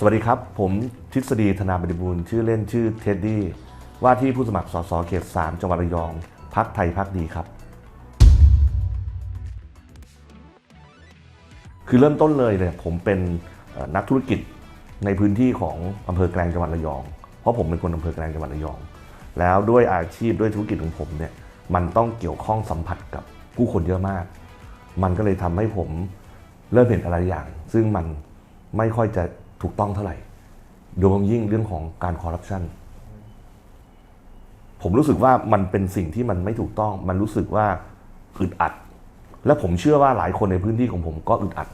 สวัสดีครับ ผมทฤษฎีธนาบริบูรณ์ชื่อเล่นชื่อเท็ดดี้ว่าที่ผู้สมัครสสเขต 3 จังหวัดระยองพักไทยพักดีครับ คือเริ่มต้นเลยเนี่ยผมเป็นนักธุรกิจในพื้นที่ของอำเภอแกลงจังหวัดระยอง เพราะผมเป็นคนอำเภอแกลงจังหวัดระยอง แล้วด้วยอาชีพด้วยธุรกิจของผมเนี่ยมันต้องเกี่ยวข้องสัมผัสกับผู้คนเยอะมาก มันก็เลยทำให้ผมเริ่มเห็นอะไรอย่าง ซึ่งมันไม่ค่อยจะ ถูกต้องเท่าไหร่ โดยเฉพาะยิ่งเรื่องของการคอร์รัปชันผมรู้สึกว่ามันเป็นสิ่งที่มันไม่ถูกต้อง มันรู้สึกว่าอึดอัด และผมเชื่อว่าหลายคนในพื้นที่ของผมก็อึดอัด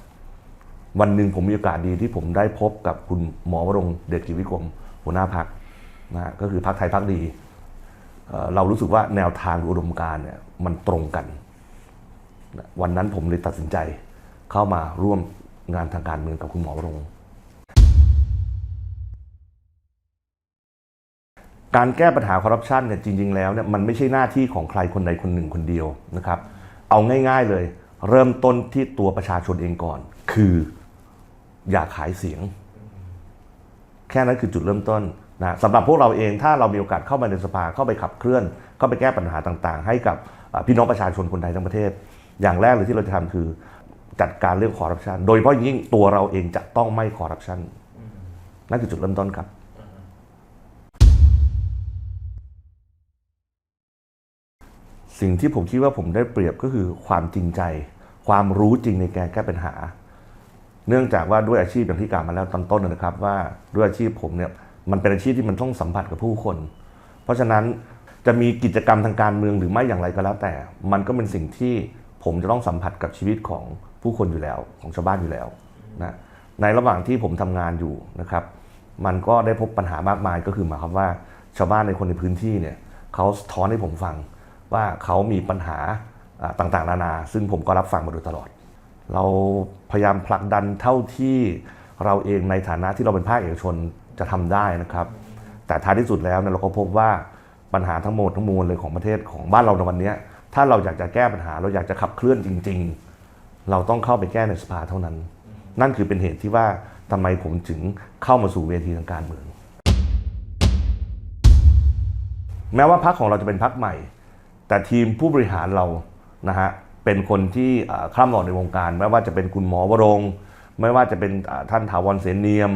วันหนึ่งผมมีโอกาสดีที่ผมได้พบกับคุณหมอวรงเดชกิจวิกรมหัวหน้าพักนะฮะก็คือพักไทยพักดี เรารู้สึกว่าแนวทางหรืออุดมการเนี่ยมันตรงกัน วันนั้นผมเลยตัดสินใจเข้ามาร่วมงานทางการเมืองกับคุณหมอวรง การแก้ปัญหาคอร์รัปชันเนี่ยจริงๆแล้วเนี่ยมันไม่ใช่หน้าที่ของใครคนใดคนหนึ่งคนเดียวนะครับ เอาง่ายๆเลย เริ่มต้นที่ตัวประชาชนเองก่อน คืออย่าขายเสียง แค่นั้นคือจุดเริ่มต้นนะสำหรับพวกเราเองถ้าเรามีโอกาสเข้ามาในสภาเข้าไปขับเคลื่อน เข้าไปแก้ปัญหาต่างๆ ให้กับพี่น้องประชาชนคนไทยทั้งประเทศ อย่างแรกเลยที่เราจะทำคือจัดการเรื่องคอร์รัปชันโดยเฉพาะยิ่งตัวเราเองจะต้องไม่คอร์รัปชันนั่นคือจุดเริ่มต้นครับ สิ่งที่ผมคิดว่าผมได้เปรียบก็คือความจริงใจ ความรู้จริงในการแก้ปัญหา เนื่องจากว่าด้วยอาชีพอย่างที่กล่าวมาแล้วตอนต้นนะครับว่าด้วยอาชีพผมเนี่ยมันเป็นอาชีพที่มันต้องสัมผัสกับผู้คน เพราะฉะนั้นจะมีกิจกรรมทางการเมืองหรือไม่อย่างไรก็แล้วแต่ มันก็เป็นสิ่งที่ผมจะต้องสัมผัสกับชีวิตของผู้คนอยู่แล้วของชาวบ้านอยู่แล้วนะในระหว่างที่ผมทำงานอยู่นะครับ มันก็ได้พบปัญหามากมายก็คือหมายความว่าชาวบ้านในคนในพื้นที่เนี่ยเขาสะท้อนให้ผมฟัง ว่าเขามีปัญหาต่างๆ นานา ซึ่งผมก็รับฟังมาโดยตลอด เราพยายามผลักดันเท่าที่เราเองในฐานะที่เราเป็นภาคเอกชนจะทำได้นะครับ แต่ท้ายที่สุดแล้วเนี่ยเราก็พบว่าปัญหาทั้งหมดทั้งมวลเลยของประเทศของบ้านเราในวันนี้ถ้าเราอยากจะแก้ปัญหาเราอยากจะขับเคลื่อนจริง ๆ เราต้องเข้าไปแก้ในสภาเท่านั้น นั่นคือเป็นเหตุที่ว่าทำไมผมถึงเข้ามาสู่เวทีทางการเมือง แม้ว่าพรรคของเราจะเป็นพรรคใหม่ แต่ทีมผู้บริหารเรานะฮะเป็นคนที่คร่ำวอดในวงการ ไม่ว่าจะเป็นคุณหมอวรง ไม่ว่าจะเป็นท่านถาวรเสนเนียม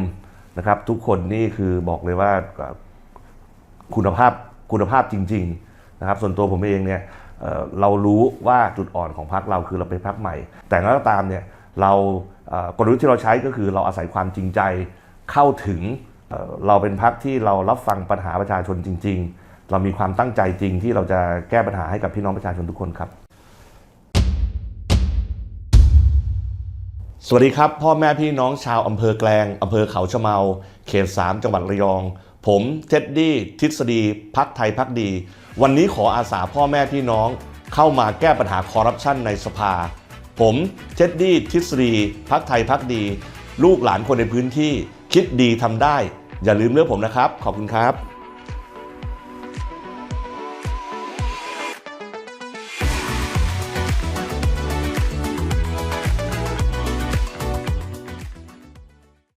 นะครับ ทุกคนนี่คือบอกเลยว่าคุณภาพคุณภาพจริง ๆนะครับ ส่วนตัวผมเองเนี่ยเรารู้ว่าจุดอ่อนของพรรคเราคือเราเป็นพรรคใหม่ แต่ก็ตามเนี่ยเรากลยุทธ์ที่เราใช้ก็คือเราอาศัยความจริงใจเข้าถึงเอ่อเราเป็นพรรคที่เรารับฟังปัญหาประชาชนจริง ๆ เรามีความตั้งใจจริงที่เราจะแก้ปัญหาให้กับพี่น้องประชาชนทุกคนครับ สวัสดีครับ พ่อแม่พี่น้องชาวอำเภอแกลงอำเภอเขาชะเมา เขต 3 จังหวัดระยอง ผมเท็ดดี้ทฤษฎีพักไทยพักดี วันนี้ขออาสาพ่อแม่พี่น้องเข้ามาแก้ปัญหาคอร์รัปชันในสภา ผมเท็ดดี้ทฤษฎีพักไทยพักดี ลูกหลานคนในพื้นที่คิดดีทำได้ อย่าลืมเลือกผมนะครับ ขอบคุณครับ